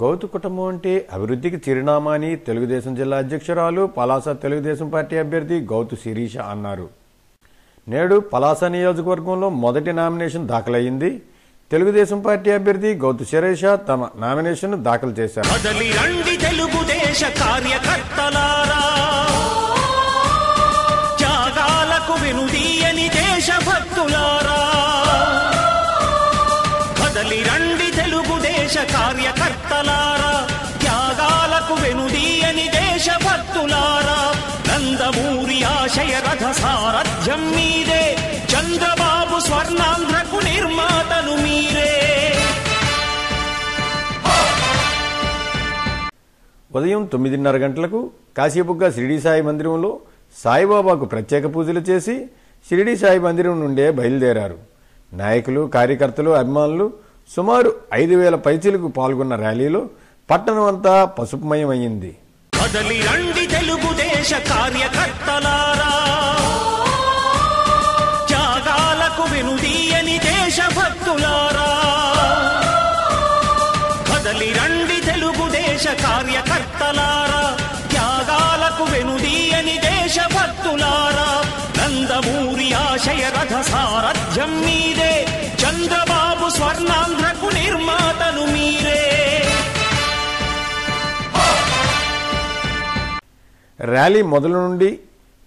గౌతు కుటుంబం అంటే అభివృద్ధికి చిరునామా అని తెలుగుదేశం జిల్లా అధ్యక్షురాలు పలాస తెలుగుదేశం పార్టీ అభ్యర్థి గౌతు శిరీష అన్నారు. నేడు పలాస నియోజకవర్గంలో మొదటి నామినేషన్ దాఖలయ్యింది. తెలుగుదేశం పార్టీ అభ్యర్థి గౌతు శిరీష తమ నామినేషన్ దాఖలు చేశారు. కార్యకర్తలారా. త్యాగాలకు దేశభక్తులారా. కదలి రండి తెలుగుదేశ కార్యకర్తలారా త్యాగాలకు వెనుదీయని దేశభక్తులారా నందమూరి ఆశయ రథ సారథ్యం మీరే చంద్రబాబు స్వర్ణాంధ్రకు నిర్మాతలు మీరే. ఉదయం తొమ్మిదిన్నర గంటలకు కాశీబుగ్గ షిరిడి సాయి మందిరంలో సాయిబాబాకు ప్రత్యేక పూజలు చేసి షిరిడి సాయి మందిరం నుండే బయలుదేరారు. నాయకులు కార్యకర్తలు అభిమానులు సుమారు ఐదు వేల పైచీలకు పాల్గొన్న ర్యాలీలో పట్టణం అంతా పసుపుమయమయ్యింది. కదలి రండి తెలుగుదేశ కార్యకర్తలారా. త్యాగాలకు వెనుదీయని దేశభక్తులారా. కదలి రండి తెలుగుదేశ కార్యకర్తలారా. త్యాగాలకు వెనుదీయని దేశభక్తులారా. నందమూరి ఆశయ రథ సారథ్యం మీరే చంద్రబాబు స్వర్ణాంధ్రకు నిర్మాతను మీరే. ర్యాలీ మొదలు నుండి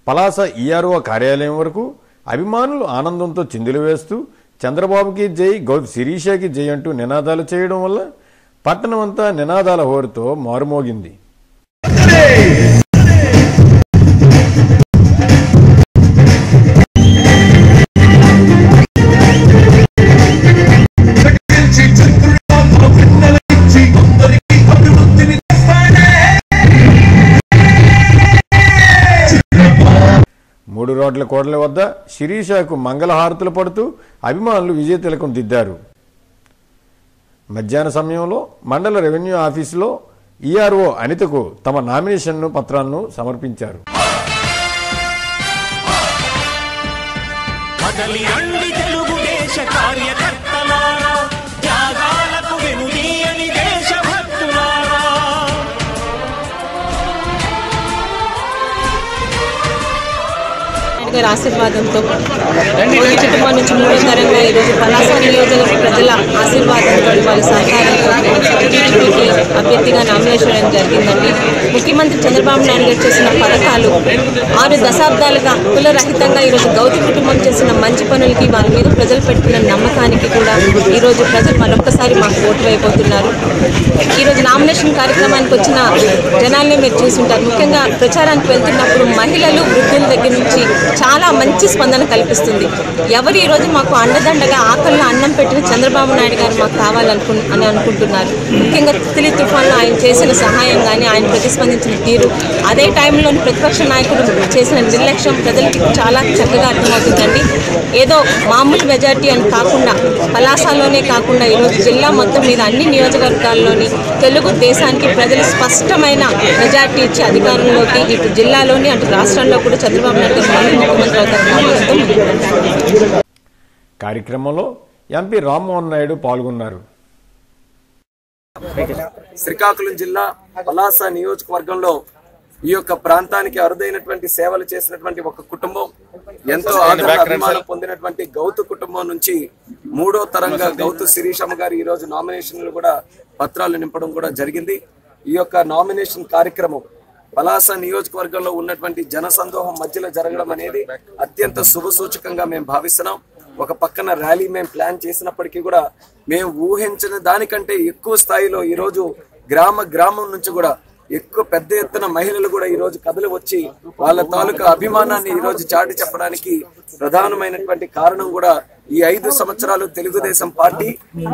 పలాస ఈఆర్ఓ కార్యాలయం వరకు అభిమానులు ఆనందంతో చిందులు వేస్తూ చంద్రబాబుకి జై గౌ శిరీషకి జై అంటూ నినాదాలు చేయడం వల్ల పట్టణం అంతా నినాదాల హోరుతో మారుమోగింది. కోడల వద్ద శిరీషకు మంగళహారతులు పడుతూ అభిమానులు విజయతిలకం దిద్దారు. మధ్యాహ్న సమయంలో మండల రెవెన్యూ ఆఫీసులో ఈఆర్ఓ అనితకు తమ నామినేషన్ పత్రాలను సమర్పించారు. గారి ఆశీర్వాదంతో ఈ కుటుంబం నుంచి మూడో తరంగా ఈరోజు పలాస నియోజకవర్గ ప్రజల ఆశీర్వాదంతో వాళ్ళ సహకారంతో టీడీపీకి అభ్యర్థిగా నామినేషన్ చేయడం జరిగిందండి. ముఖ్యమంత్రి చంద్రబాబు నాయుడు గారు చేసిన పథకాలు ఆరు దశాబ్దాలుగా కులరహితంగా ఈరోజు గౌతి కుటుంబం చేసిన మంచి పనులకి వారి మీద ప్రజలు పెట్టుకున్న నమ్మకానికి కూడా ఈరోజు ప్రజలు మరొకసారి మాకు ఓటు అయిపోతున్నారు ఈరోజు నామినేషన్ కార్యక్రమానికి వచ్చిన జనాల్ని మీరు చూసుంటారు. ముఖ్యంగా ప్రచారానికి వెళ్తున్నప్పుడు మహిళలు వృద్ధుల దగ్గర నుంచి చాలా మంచి స్పందన కల్పిస్తుంది. ఎవరు ఈరోజు మాకు అండదండగా ఆకలిలో అన్నం పెట్టిన చంద్రబాబు నాయుడు గారు మాకు కావాలనుకు అని అనుకుంటున్నారు. ముఖ్యంగా తిలి తుఫాన్లో ఆయన చేసిన సహాయం కానీ ఆయన ప్రతిస్పందించిన తీరు అదే టైంలో ప్రతిపక్ష నాయకుడు చేసిన నిర్లక్ష్యం ప్రజలకి చాలా చక్కగా అర్థమవుతుందండి. ఏదో మామూలు మెజార్టీ అని కాకుండా పలాసాలోనే కాకుండా ఈరోజు జిల్లా మొత్తం మీద అన్ని నియోజకవర్గాల్లోని తెలుగు దేశానికి ప్రజలు స్పష్టమైన మెజార్టీ ఇచ్చి అధికారంలోకి ఇటు జిల్లాలోని అటు రాష్ట్రంలో కూడా చంద్రబాబు నాయుడు కార్యక్రమంలో ఎంపీ రామ్మోహన్ నాయుడు పాల్గొన్నారు. శ్రీకాకుళం జిల్లా పలాస నియోజకవర్గంలో ఈ యొక్క ప్రాంతానికి అరుదైనటువంటి సేవలు చేసినటువంటి ఒక కుటుంబం ఎంతో ఆదరణ అభిమానం పొందినటువంటి గౌతు కుటుంబం నుంచి మూడో తరంగా గౌతు శిరీషమ్మ గారు ఈ రోజు నామినేషన్లు కూడా పత్రాలు నింపడం కూడా జరిగింది. ఈ యొక్క నామినేషన్ కార్యక్రమం పలాస నియోజకవర్గంలో ఉన్నటువంటి జనసందోహం మధ్యలో జరగడం అనేది అత్యంత శుభ సూచకంగా మేము భావిస్తున్నాం. ఒక పక్కన ర్యాలీ మేము ప్లాన్ చేసినప్పటికీ కూడా మేము ఊహించిన దానికంటే ఎక్కువ స్థాయిలో ఈ రోజు గ్రామ గ్రామం నుంచి కూడా ఎక్కువ పెద్ద ఎత్తున మహిళలు కూడా ఈ రోజు కథలు వచ్చి వాళ్ళ తాలూకా అభిమానాన్ని ఈ రోజు చాటి చెప్పడానికి ప్రధానమైనటువంటి కారణం కూడా ఈ ఐదు సంవత్సరాలు తెలుగుదేశం పార్టీ.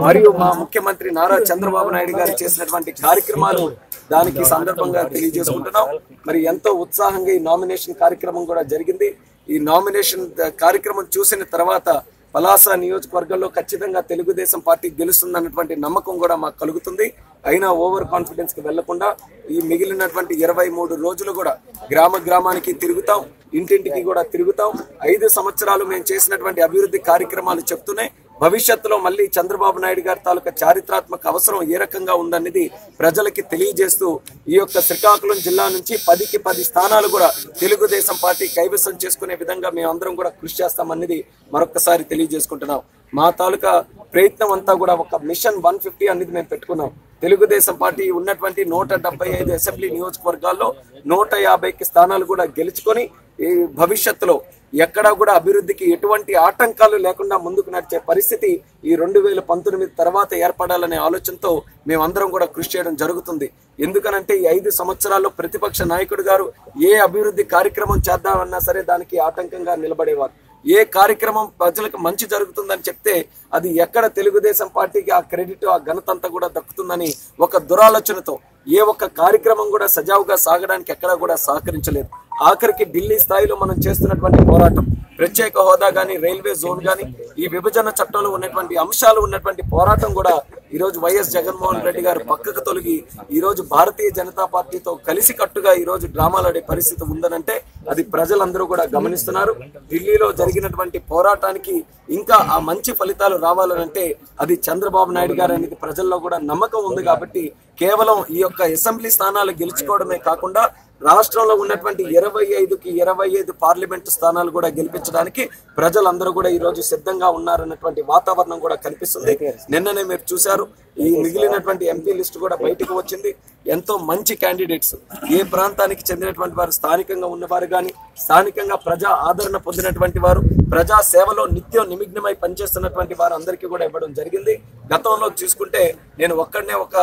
మరియు మా ముఖ్యమంత్రి నారా చంద్రబాబు నాయుడు గారు చేసినటువంటి కార్యక్రమాలు దానికి సందర్భంగా తెలియజేసుకుంటున్నాం. మరి ఎంతో ఉత్సాహంగా ఈ నామినేషన్ కార్యక్రమం కూడా జరిగింది. ఈ నామినేషన్ కార్యక్రమం చూసిన తర్వాత పలాస నియోజకవర్గంలో ఖచ్చితంగా తెలుగుదేశం పార్టీ గెలుస్తుందన్నటువంటి నమ్మకం కూడా మాకు కలుగుతుంది. అయినా ఓవర్ కాన్ఫిడెన్స్కి వెళ్ళకుండా ఈ మిగిలినటువంటి ఇరవై మూడు రోజులు కూడా గ్రామ గ్రామానికి తిరుగుతాం ఇంటింటికి కూడా తిరుగుతాం. ఐదు సంవత్సరాలు మేము చేసినటువంటి అభివృద్ధి కార్యక్రమాలు చెప్తూనే భవిష్యత్తులో మళ్ళీ చంద్రబాబు నాయుడు గారి తాలూకా చారిత్రాత్మక అవసరం ఏ రకంగా ఉందనేది ప్రజలకి తెలియజేస్తూ ఈ యొక్క శ్రీకాకుళం జిల్లా నుంచి పదికి పది స్థానాలు కూడా తెలుగుదేశం పార్టీ కైవసం చేసుకునే విధంగా మేమందరం కూడా కృషి చేస్తామనేది మరొకసారి తెలియజేసుకుంటున్నాం. మా తాలూకా ప్రయత్నం అంతా కూడా ఒక మిషన్ వన్ ఫిఫ్టీ అనేది మేము పెట్టుకున్నాం. తెలుగుదేశం పార్టీ ఉన్నటువంటి నూట డెబ్బై ఐదు అసెంబ్లీ నియోజకవర్గాల్లో నూట యాభైకి స్థానాలు కూడా గెలుచుకొని ఈ భవిష్యత్తులో ఎక్కడా కూడా అభివృద్ధికి ఎటువంటి ఆటంకాలు లేకుండా ముందుకు నడిచే పరిస్థితి ఈ రెండు వేల పంతొమ్మిది తర్వాత ఏర్పడాలనే ఆలోచనతో మేమందరం కూడా కృషి చేయడం జరుగుతుంది. ఎందుకనంటే ఈ ఐదు సంవత్సరాల్లో ప్రతిపక్ష నాయకుడు గారు ఏ అభివృద్ధి కార్యక్రమం చేద్దామన్నా సరే దానికి ఆటంకంగా నిలబడేవారు. ఏ కార్యక్రమం ప్రజలకు మంచి జరుగుతుందని చెప్తే అది ఎక్కడ తెలుగుదేశం పార్టీకి ఆ క్రెడిట్ ఆ ఘనత అంతా కూడా దక్కుతుందని ఒక దురాలోచనతో ఏ ఒక్క కార్యక్రమం కూడా సజావుగా సాగడానికి ఎక్కడా కూడా సహకరించలేదు. ఆఖరికి ఢిల్లీ స్థాయిలో మనం చేస్తున్నటువంటి పోరాటం ప్రత్యేక హోదా కానీ రైల్వే జోన్ కానీ ఈ విభజన చట్టంలో ఉన్నటువంటి అంశాలు ఉన్నటువంటి పోరాటం కూడా ఈరోజు వైఎస్ జగన్మోహన్ రెడ్డి గారు పక్కకు తొలగి ఈరోజు భారతీయ జనతా పార్టీతో కలిసి కట్టుగా ఈరోజు డ్రామాలు ఆడే పరిస్థితి ఉందనంటే అది ప్రజలందరూ కూడా గమనిస్తున్నారు. ఢిల్లీలో జరిగినటువంటి పోరాటానికి ఇంకా ఆ మంచి ఫలితాలు రావాలనంటే అది చంద్రబాబు నాయుడు గారు అనేది ప్రజల్లో కూడా నమ్మకం ఉంది కాబట్టి కేవలం ఈ యొక్క అసెంబ్లీ స్థానాలు గెలుచుకోవడమే కాకుండా రాష్ట్రంలో ఉన్నటువంటి ఇరవై ఐదుకి ఇరవై ఐదు పార్లమెంటు స్థానాలు కూడా గెలిపించడానికి ప్రజలందరూ కూడా ఈ రోజు సిద్ధంగా ఉన్నారన్నటువంటి వాతావరణం కూడా కనిపిస్తుంది. నిన్ననే మీరు చూశారు. ఈ మిగిలినటువంటి ఎంపీ లిస్ట్ కూడా బయటకు వచ్చింది. ఎంతో మంచి క్యాండిడేట్స్ ఏ ప్రాంతానికి చెందినటువంటి వారు స్థానికంగా ఉన్నవారు కానీ స్థానికంగా ప్రజా ఆదరణ పొందినటువంటి వారు ప్రజా సేవలో నిత్యం నిమగ్నమై పనిచేస్తున్నటువంటి వారు అందరికీ కూడా ఇవ్వడం జరిగింది. గతంలో చూసుకుంటే నేను ఒక్కడనే ఒక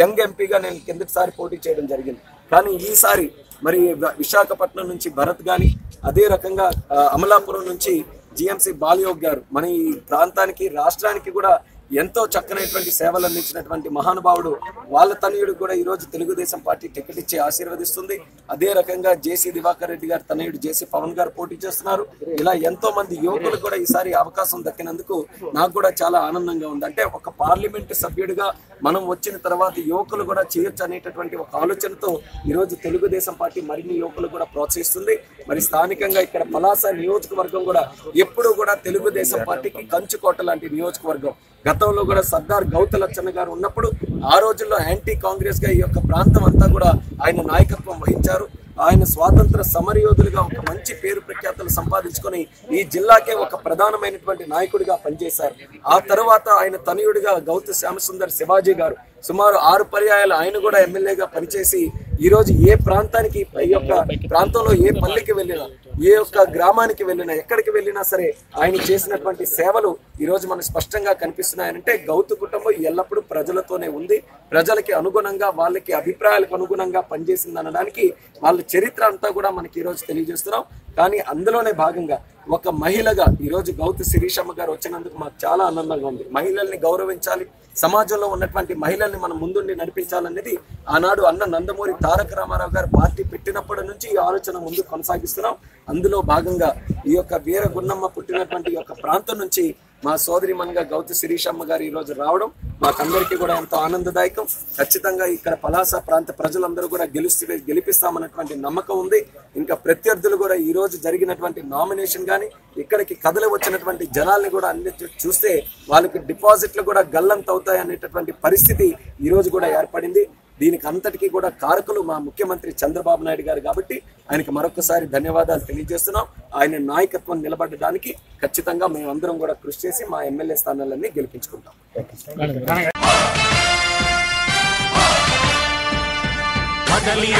యంగ్ ఎంపీగా నేను కిందటిసారి పోటీ చేయడం జరిగింది. కానీ ఈసారి మరి విశాఖపట్నం నుంచి భరత్ గాని అదే రకంగా అమలాపురం నుంచి జిఎంసి బాలయోగ్ గారు. మన ఈ ప్రాంతానికి రాష్ట్రానికి కూడా ఎంతో చక్కనైనటువంటి సేవలు అందించినటువంటి మహానుభావుడు వాళ్ళ తనయుడు కూడా ఈ రోజు తెలుగుదేశం పార్టీ టికెట్ ఇచ్చి ఆశీర్వదిస్తుంది. అదే రకంగా జేసీ దివాకర్ రెడ్డి గారు తనయుడు జేసీ పవన్ గారు పోటీ చేస్తున్నారు. ఇలా ఎంతో మంది యువకులు కూడా ఈసారి అవకాశం దక్కినందుకు నాకు కూడా చాలా ఆనందంగా ఉంది. అంటే ఒక పార్లమెంట్ సభ్యుడిగా మనం వచ్చిన తర్వాత యువకులు కూడా చేయొచ్చు అనేటటువంటి ఒక ఆలోచనతో ఈ రోజు తెలుగుదేశం పార్టీ మరిన్ని యువకులు కూడా ప్రోత్సహిస్తుంది. మరి స్థానికంగా ఇక్కడ పలాస నియోజకవర్గం కూడా ఎప్పుడూ కూడా తెలుగుదేశం పార్టీకి కంచుకోట లాంటి నియోజకవర్గం. గతంలో కూడా సర్దార్ గౌతలచ్చన్న గారు ఉన్నప్పుడు ఆ రోజుల్లో యాంటీ కాంగ్రెస్గా ఈ యొక్క ప్రాంతం అంతా కూడా ఆయన నాయకత్వం వహించారు. ఆయన స్వాతంత్ర సమరయోధులుగా ఒక మంచి పేరు ప్రఖ్యాతలు సంపాదించుకొని ఈ జిల్లాకే ఒక ప్రధానమైనటువంటి నాయకుడిగా పనిచేశారు. ఆ తర్వాత ఆయన తనయుడిగా గౌత శ్యామసుందర్ శివాజీ గారు సుమారు ఆరు పర్యాయాలు ఆయన కూడా ఎమ్మెల్యేగా పనిచేసి ఈ రోజు ఏ ప్రాంతానికి ఈ యొక్క ప్రాంతంలో ఏ పల్లెకి వెళ్ళినా ఏ యొక్క గ్రామానికి వెళ్ళినా ఎక్కడికి వెళ్ళినా సరే ఆయన చేసినటువంటి సేవలు ఈ రోజు మనకు స్పష్టంగా కనిపిస్తున్నాయంటే గౌతు కుటుంబం ఎల్లప్పుడూ ప్రజలతోనే ఉంది. ప్రజలకి అనుగుణంగా వాళ్ళకి అభిప్రాయాలకు అనుగుణంగా పనిచేసింది అనడానికి వాళ్ళ చరిత్ర అంతా కూడా మనకి ఈ రోజు తెలియజేస్తున్నాం. కానీ అందులోనే భాగంగా ఒక మహిళగా ఈరోజు గౌతి శిరీషమ్మ గారు వచ్చినందుకు మాకు చాలా ఆనందంగా ఉంది. మహిళల్ని గౌరవించాలి. సమాజంలో ఉన్నటువంటి మహిళల్ని మనం ముందుండి నడిపించాలనేది ఆనాడు అన్న నందమూరి తారక రామారావు గారు పార్టీ పెట్టినప్పటి నుంచి ఈ ఆలోచన ముందు కొనసాగిస్తున్నాం. అందులో భాగంగా ఈ యొక్క వీర గున్నమ్మ పుట్టినటువంటి ఈ యొక్క ప్రాంతం నుంచి మా సోదరి మన్గా గౌతు శిరీషమ్మ గారు ఈరోజు రావడం మాకందరికీ కూడా ఎంతో ఆనందదాయకం. ఖచ్చితంగా ఇక్కడ పలాస ప్రాంత ప్రజలందరూ కూడా గెలుస్తూ గెలిపిస్తామన్నటువంటి నమ్మకం ఉంది. ఇంకా ప్రత్యర్థులు కూడా ఈ రోజు జరిగినటువంటి నామినేషన్ కానీ ఇక్కడికి కథలు వచ్చినటువంటి జనాల్ని కూడా అన్ని చూస్తే వాళ్ళకి డిపాజిట్లు కూడా గల్లంత అవుతాయి అనేటటువంటి పరిస్థితి ఈ రోజు కూడా ఏర్పడింది. దీనికి అంతటికీ కూడా కారకులు మా ముఖ్యమంత్రి చంద్రబాబు నాయుడు గారు కాబట్టి ఆయనకి మరొకసారి ధన్యవాదాలు తెలియజేస్తున్నాం. ఆయన నాయకత్వం నిలబడడానికి ఖచ్చితంగా మేమందరం కూడా కృషి చేసి మా ఎమ్మెల్యే స్థానాలన్నీ గెలిపించుకుంటాం. కదలి